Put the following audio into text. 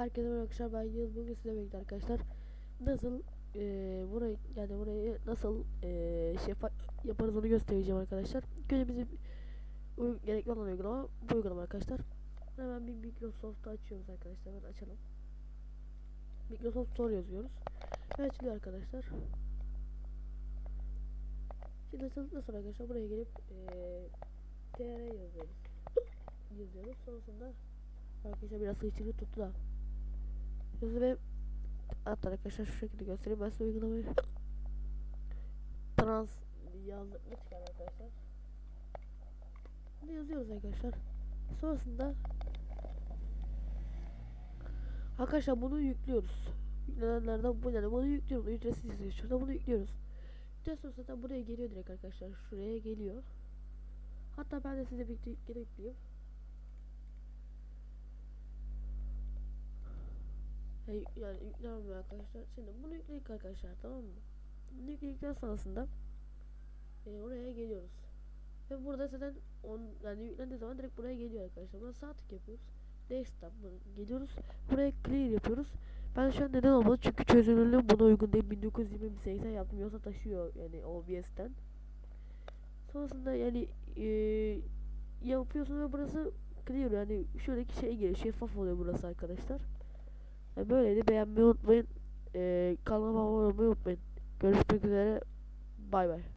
Herkese merhaba arkadaşlar ben Yıl bugün size birlikte arkadaşlar nasıl eee burayı yani burayı nasıl eee şeffaf yaparız onu göstereceğim arkadaşlar. Önce bizim gerekli olan uygulama bu uygulama arkadaşlar. Hemen bir Microsoft'u açıyoruz arkadaşlar. Hemen açalım. Microsoft Store yazıyoruz. Ve açılıyor arkadaşlar. Şimdi açıldıktan sonra arkadaşlar buraya gelip eee TR yazıyoruz. yazıyoruz. Sonrasında arkadaşlar biraz sıçrayı tuttu da. Yazı ve hatta arkadaşlar şu şekilde göstereyim ben size uygulamayı. Trans yazdık çıkar arkadaşlar. Bunu yazıyoruz arkadaşlar. Sonrasında Arkadaşlar bunu yüklüyoruz. Yüklenenlerden bu yani bunu yüklüyoruz. Ücretsiz yazıyor. Şurada bunu yüklüyoruz. Daha sonra zaten buraya geliyor direkt arkadaşlar. Şuraya geliyor. Hatta ben de size birlikte yükle yükleyeyim. Ya, yük- yani yüklemem arkadaşlar. Şimdi bunu yükledik arkadaşlar tamam mı? Bunu yükledikten sonrasında e, oraya geliyoruz. Ve burada zaten on, yani yüklendiği zaman direkt buraya geliyor arkadaşlar. Buna sağ tık yapıyoruz. Desktop geliyoruz. Buraya clear yapıyoruz. Ben şu an neden olmadı? Çünkü çözünürlüğüm buna uygun değil. 1920 80 yaptım. Yoksa taşıyor yani OBS'ten. Sonrasında yani e, yapıyorsun ve burası clear yani şuradaki şey geliyor. Şeffaf oluyor burası arkadaşlar. Yani böyleydi. Beğenmeyi unutmayın. E, kanalıma abone olmayı unutmayın. Görüşmek üzere. Bay bay.